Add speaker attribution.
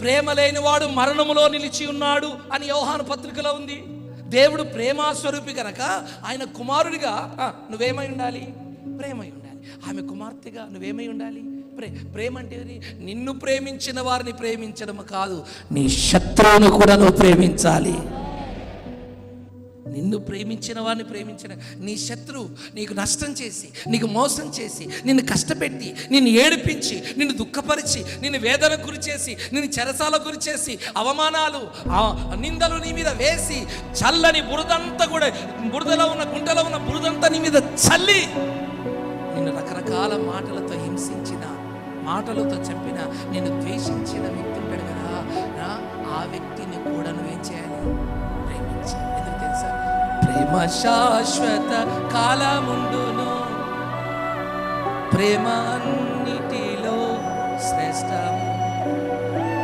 Speaker 1: ప్రేమ లేనివాడు మరణములో నిలిచి ఉన్నాడు అని యోహాను పత్రికలో ఉంది. దేవుడు ప్రేమాస్వరూపి కనుక ఆయన కుమారుడిగా ఆ, నువ్వేమై ఉండాలి? ప్రేమై ఉండాలి. ఆమె కుమార్తెగా నువ్వేమై ఉండాలి? ప్రే ప్రేమ అంటే నిన్ను ప్రేమించిన వారిని ప్రేమించడం కాదు నీ శత్రువును కూడా నువ్వు ప్రేమించాలి. నిన్ను ప్రేమించిన వారిని ప్రేమించిన నీ శత్రువు నీకు నష్టం చేసి నీకు మోసం చేసి నిన్ను కష్టపెట్టి నిన్ను ఏడిపించి నిన్ను దుఃఖపరిచి నిన్ను వేదన గురి చేసి నిన్ను చెరసాల గురి చేసి అవమానాలు ఆ నిందలు నీ మీద వేసి చల్లని బురదంతా కూడా బురదలో ఉన్న గుంటలో ఉన్న బురదంతా నీ మీద చల్లి నిన్ను రకరకాల మాటలతో హింసించిన మాటలతో చెప్పిన నిన్ను ప్రేమ శాశ్వత కాలముండును ప్రేమ అన్న